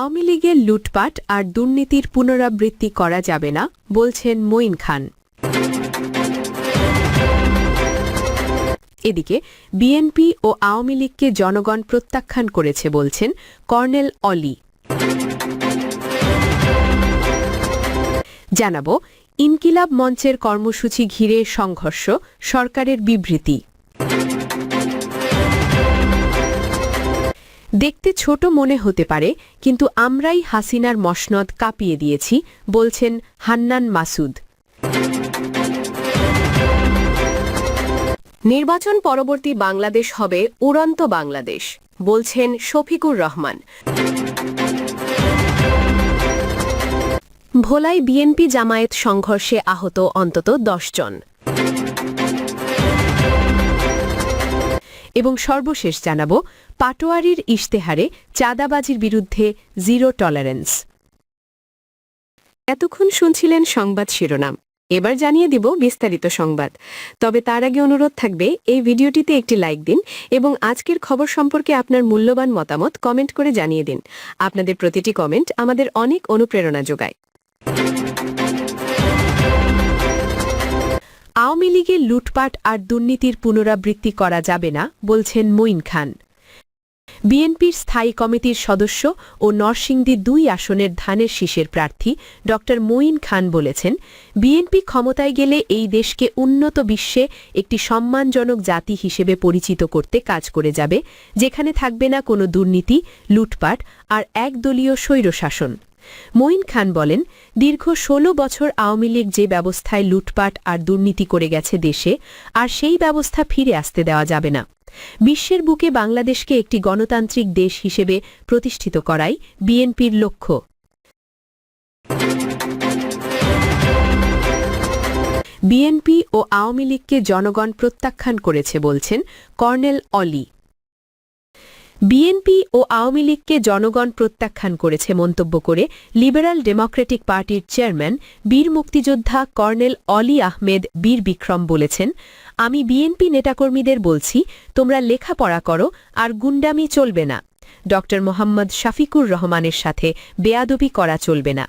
আওয়ামী লীগের লুটপাট আর দুর্নীতির পুনরাবৃত্তি করা যাবে না, বলছেন মঈন খান। এদিকে, বিএনপি ও আওয়ামী লীগকে জনগণ প্রত্যাখ্যান করেছে বলছেন কর্নেল অলি। জানাব, ইনকিলাব মঞ্চের কর্মসূচি ঘিরে সংঘর্ষ, সরকারের বিবৃতি। দেখতে ছোট মনে হতে পারে, কিন্তু আমরাই হাসিনার মসনদ কাঁপিয়ে দিয়েছি, বলছেন হান্নান মাসুদ। নির্বাচন পরবর্তী বাংলাদেশ হবে উড়ন্ত বাংলাদেশ, বলছেন শফিকুর রহমান। ভোলাই বিএনপি জামায়াত সংঘর্ষে আহত অন্তত জন। এবং সর্বশেষ জানাব, পাটোয়ারির ইশতেহারে চাঁদাবাজির বিরুদ্ধে জিরো টলারেন্স। এতক্ষণ শুনছিলেন সংবাদ শিরোনাম। এবার জানিয়ে দিব বিস্তারিত সংবাদ। তবে তার আগে অনুরোধ থাকবে, এই ভিডিওটিতে একটি লাইক দিন এবং আজকের খবর সম্পর্কে আপনার মূল্যবান মতামত কমেন্ট করে জানিয়ে দিন। আপনাদের প্রতিটি কমেন্ট আমাদের অনেক অনুপ্রেরণা যোগায়। লীগের লুটপাট আর দুর্নীতির পুনরাবৃত্তি করা যাবে না, বলছেন মঈন খান। বিএনপির স্থায়ী কমিটির সদস্য ও নরসিংদী দুই আসনের ধানের শীষের প্রার্থী ড. মঈন খান বলেছেন, বিএনপি ক্ষমতায় গেলে এই দেশকে উন্নত বিশ্বে একটি সম্মানজনক জাতি হিসেবে পরিচিত করতে কাজ করে যাবে, যেখানে থাকবে না কোনো দুর্নীতি, লুটপাট আর একদলীয় স্বৈরশাসন। মঈন খান বলেন, দীর্ঘ ১৬ বছর আওয়ামী লীগ যে ব্যবস্থায় লুটপাট আর দুর্নীতি করে গেছে দেশে, আর সেই ব্যবস্থা ফিরে আসতে দেওয়া যাবে না। বিশ্বের বুকে বাংলাদেশকে একটি গণতান্ত্রিক দেশ হিসেবে প্রতিষ্ঠিত করাই বিএনপির লক্ষ্য। বিএনপি ও আওয়ামী লীগকে জনগণ প্রত্যাখ্যান করেছে বলছেন কর্নেল অলি। বিএনপি ও আওয়ামী লীগকে জনগণ প্রত্যাখ্যান করেছে মন্তব্য করে লিবারাল ডেমোক্রেটিক পার্টির চেয়ারম্যান বীর মুক্তিযোদ্ধা কর্নেল অলি আহমেদ বীর বিক্রম বলেছেন, আমি বিএনপি নেতাকর্মীদের বলছি, তোমরা লেখাপড়া করো আর গুন্ডামি চলবে না। ড. মোহাম্মদ শাফিকুর রহমানের সাথে বেয়াদবি করা চলবে না।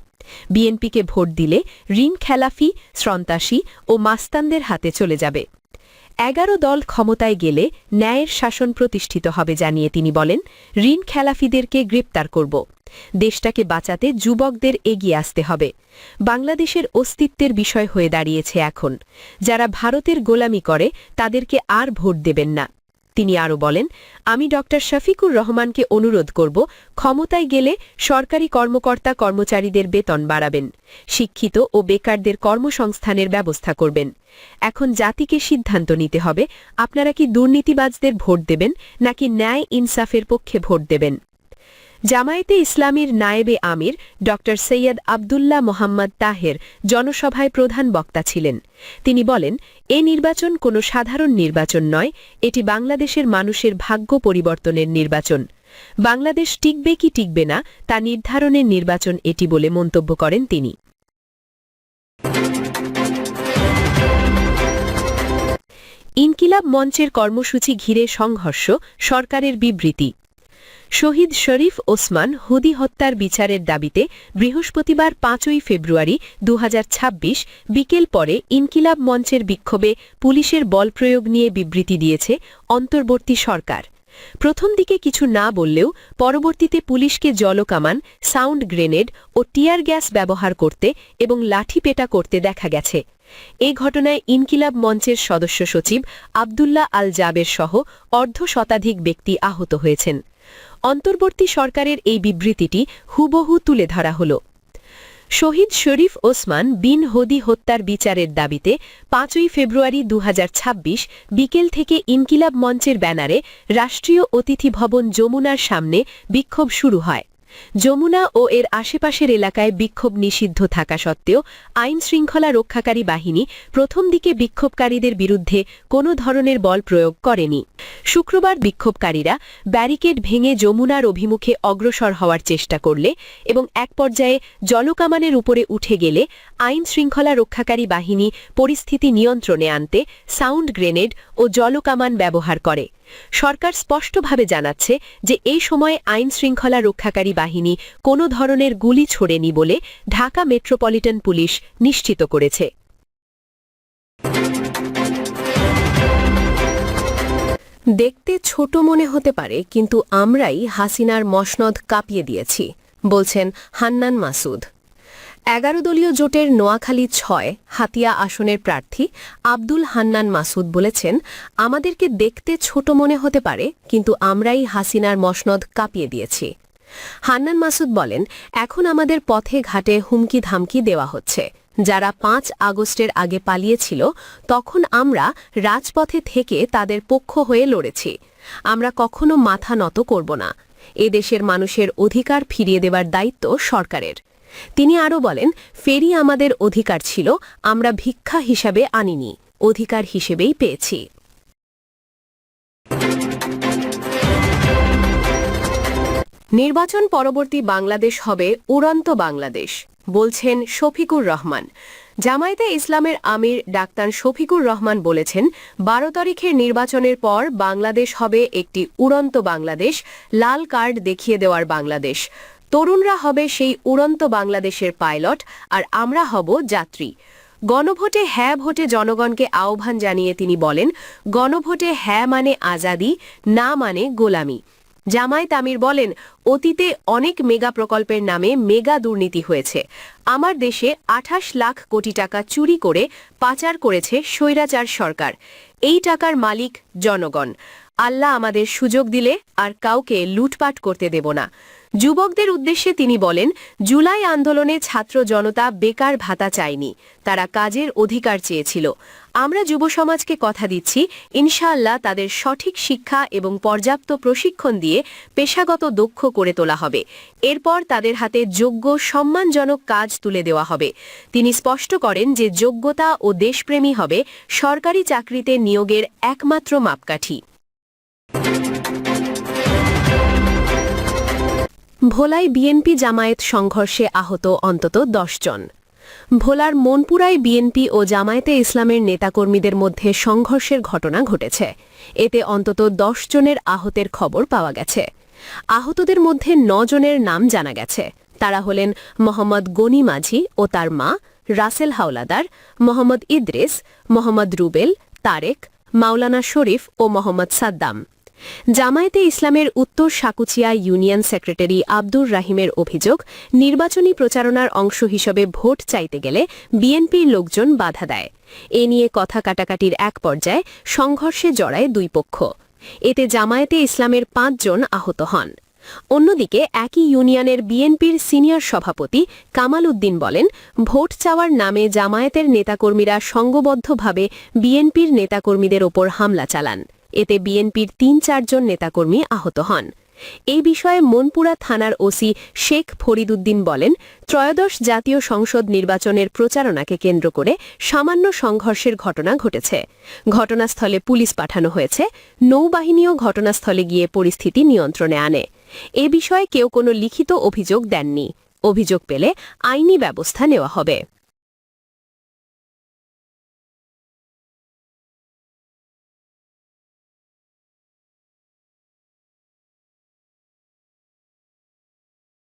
বিএনপিকে ভোট দিলে ঋণ খেলাফি, সন্ত্রাসী ও মাস্তানদের হাতে চলে যাবে। এগারো দল ক্ষমতায় গেলে ন্যায়ের শাসন প্রতিষ্ঠিত হবে জানিয়ে তিনি বলেন, ঋণ খেলাফিদেরকে গ্রেপ্তার করব। দেশটাকে বাঁচাতে যুবকদের এগিয়ে আসতে হবে। বাংলাদেশের অস্তিত্বের বিষয় হয়ে দাঁড়িয়েছে এখন। যারা ভারতের গোলামি করে, তাদেরকে আর ভোট দেবেন না। তিনি আরও বলেন, আমি ডক্টর শফিকুর রহমানকে অনুরোধ করব, ক্ষমতায় গেলে সরকারি কর্মকর্তা কর্মচারীদের বেতন বাড়াবেন, শিক্ষিত ও বেকারদের কর্মসংস্থানের ব্যবস্থা করবেন। এখন জাতিকে সিদ্ধান্ত নিতে হবে, আপনারা কি দুর্নীতিবাজদের ভোট দেবেন, নাকি ন্যায় ইনসাফের পক্ষে ভোট দেবেন? জামায়াতে ইসলামীর নায়েবে আমির ড. সৈয়দ আবদুল্লাহ মোহাম্মদ তাহের জনসভায় প্রধান বক্তা ছিলেন। তিনি বলেন, এ নির্বাচন কোনো সাধারণ নির্বাচন নয়, এটি বাংলাদেশের মানুষের ভাগ্য পরিবর্তনের নির্বাচন। বাংলাদেশ টিকবে কি টিকবে না, তা নির্ধারণের নির্বাচন এটি বলে মন্তব্য করেন তিনি। ইনকিলাব মঞ্চের কর্মসূচি ঘিরে সংঘর্ষ, সরকারের বিবৃতি। শহীদ শরীফ ওসমান হুদি হত্যার বিচারের দাবিতে বৃহস্পতিবার পাঁচই ফেব্রুয়ারি দু হাজার ছাব্বিশ বিকেল পরে ইনকিলাব মঞ্চের বিক্ষোভে পুলিশের বল প্রয়োগ নিয়ে বিবৃতি দিয়েছে অন্তর্বর্তী সরকার। প্রথম দিকে কিছু না বললেও পরবর্তীতে পুলিশকে জলকামান, সাউন্ড গ্রেনেড ও টিয়ার গ্যাস ব্যবহার করতে এবং লাঠিপেটা করতে দেখা গেছে। এ ঘটনায় ইনকিলাব মঞ্চের সদস্য সচিব আবদুল্লাহ আল জাবের সহ অর্ধ শতাধিক ব্যক্তি আহত হয়েছেন। অন্তর্বর্তী সরকারের এই বিবৃতিটি হুবহু তুলে ধরা হল। শহীদ শরীফ ওসমান বিন হদি হত্যার বিচারের দাবিতে পাঁচই ফেব্রুয়ারি দু হাজার ছাব্বিশ বিকেল থেকে ইনকিলাব মঞ্চের ব্যানারে রাষ্ট্রীয় অতিথি ভবন যমুনার সামনে বিক্ষোভ শুরু হয়। যমুনা ও এর আশেপাশের এলাকায় বিক্ষোভ নিষিদ্ধ থাকা সত্ত্বেও আইন শৃঙ্খলা রক্ষাকারী বাহিনী প্রথম দিকে বিক্ষোভকারীদের বিরুদ্ধে কোনো ধরনের বল প্রয়োগ করেনি। শুক্রবার বিক্ষোভকারীরা ব্যারিকেড ভেঙে যমুনার অভিমুখে অগ্রসর হওয়ার চেষ্টা করলে এবং এক পর্যায়ে জলকামানের উপরে উঠে গেলে আইন শৃঙ্খলা রক্ষাকারী বাহিনী পরিস্থিতি নিয়ন্ত্রণে আনতে সাউন্ড গ্রেনেড ও জলকামান ব্যবহার করে। সরকার স্পষ্টভাবে জানাচ্ছে যে এই সময়ে আইন শৃঙ্খলা রক্ষাকারী বাহিনী কোনো ধরনের গুলি ছোড়েনি বলে ঢাকা মেট্রোপলিটন পুলিশ নিশ্চিত করেছে। দেখতে ছোট মনে হতে পারে, কিন্তু আমরাই হাসিনার মসনদ কাঁপিয়ে দিয়েছি, বলছেন হান্নান মাসুদ। এগারো দলীয় জোটের নোয়াখালী ছয় হাতিয়া আসনের প্রার্থী আব্দুল হান্নান মাসুদ বলেছেন, আমাদেরকে দেখতে ছোট মনে হতে পারে, কিন্তু আমরাই হাসিনার মসনদ কাঁপিয়ে দিয়েছি। হান্নান মাসুদ বলেন, এখন আমাদের পথে ঘাটে হুমকি ধামকি দেওয়া হচ্ছে। যারা পাঁচ আগস্টের আগে পালিয়েছিল, তখন আমরা রাজপথে থেকে তাদের পক্ষ হয়ে লড়েছি। আমরা কখনো মাথা নত করব না। এদেশের মানুষের অধিকার ফিরিয়ে দেবার দায়িত্ব সরকারের। তিনি আরও বলেন, ফেরি আমাদের অধিকার ছিল, আমরা ভিক্ষা হিসাবে আনিনি, অধিকার হিসেবেই পেয়েছি। নির্বাচন পরবর্তী বাংলাদেশ হবে উড়ন্ত বাংলাদেশ, বলছেন শফিকুর রহমান। জামায়াতে ইসলামের আমির ডাক্তার শফিকুর রহমান বলেছেন, বারো তারিখের নির্বাচনের পর বাংলাদেশ হবে একটি উড়ন্ত বাংলাদেশ, লাল কার্ড দেখিয়ে দেওয়ার বাংলাদেশ। তরুণরা হবে সেই উড়ন্ত বাংলাদেশের পাইলট আর আমরা হব যাত্রী। গণভোটে হ্যাঁ ভোটে জনগণকে আহ্বান জানিয়ে তিনি বলেন, গণভোটে হ্যাঁ মানে আজাদি, না মানে গোলামি। জামায়াত আমির বলেন, অতীতে অনেক মেগা প্রকল্পের নামে মেগা দুর্নীতি হয়েছে। আমার দেশে আঠাশ লাখ কোটি টাকা চুরি করে পাচার করেছে স্বৈরাচার সরকার। এই টাকার মালিক জনগণ। আল্লাহ আমাদের সুযোগ দিলে আর কাউকে লুটপাট করতে দেব না। যুবকদের উদ্দেশ্যে তিনি বলেন, জুলাই আন্দোলনে ছাত্র জনতা বেকার ভাতা চায়নি, তারা কাজের অধিকার চেয়েছিল। আমরা যুব সমাজকে কথা দিচ্ছি, ইনশাআল্লাহ তাদের সঠিক শিক্ষা এবং পর্যাপ্ত প্রশিক্ষণ দিয়ে পেশাগত দক্ষ করে তোলা হবে। এরপর তাদের হাতে যোগ্য, সম্মানজনক কাজ তুলে দেওয়া হবে। তিনি স্পষ্ট করেন যে যোগ্যতা ও দেশপ্রেমী হবে, সরকারি চাকরিতে নিয়োগের একমাত্র মাপকাঠি। ভোলায় বিএনপি জামায়াত সংঘর্ষে আহত অন্তত জন ভোলার মনপুরায় বিএনপি ও জামায়াতে ইসলামের নেতাকর্মীদের মধ্যে সংঘর্ষের ঘটনা ঘটেছে। এতে অন্তত দশ জনের আহতের খবর পাওয়া গেছে। আহতদের মধ্যে জনের নাম জানা গেছে। তারা হলেন মোহাম্মদ গনি মাঝি ও তার মা, রাসেল হাওলাদার, মোহাম্মদ ইদ্রিস, মোহাম্মদ রুবেল, তারেক, মাওলানা শরীফ ও মোহাম্মদ সাদ্দাম। জামায়াতে ইসলামের উত্তর সাকুচিয়া ইউনিয়ন সেক্রেটারি আব্দুর রাহিমের অভিযোগ, নির্বাচনী প্রচারণার অংশ হিসেবে ভোট চাইতে গেলে বিএনপির লোকজন বাধা দেয়। এ নিয়ে কথা কাটাকাটির এক পর্যায়ে সংঘর্ষে জড়ায় দুই পক্ষ। এতে জামায়াতে ইসলামের পাঁচজন আহত হন। অন্যদিকে একই ইউনিয়নের বিএনপির সিনিয়র সভাপতি কামাল উদ্দিন বলেন, ভোট চাওয়ার নামে জামায়াতের নেতাকর্মীরা সংঘবদ্ধভাবে বিএনপির নেতাকর্মীদের ওপর হামলা চালান। এতে বিএনপির তিন চারজন নেতাকর্মী আহত হন। এই বিষয়ে মনপুরা থানার ওসি শেখ ফরিদুদ্দিন বলেন, ত্রয়োদশ জাতীয় সংসদ নির্বাচনের প্রচারণাকে কেন্দ্র করে সামান্য সংঘর্ষের ঘটনা ঘটেছে। ঘটনাস্থলে পুলিশ পাঠানো হয়েছে, নৌবাহিনীও ঘটনাস্থলে গিয়ে পরিস্থিতি নিয়ন্ত্রণে আনে। এ বিষয়ে কেউ কোনো লিখিত অভিযোগ দেননি। অভিযোগ পেলে আইনি ব্যবস্থা নেওয়া হবে।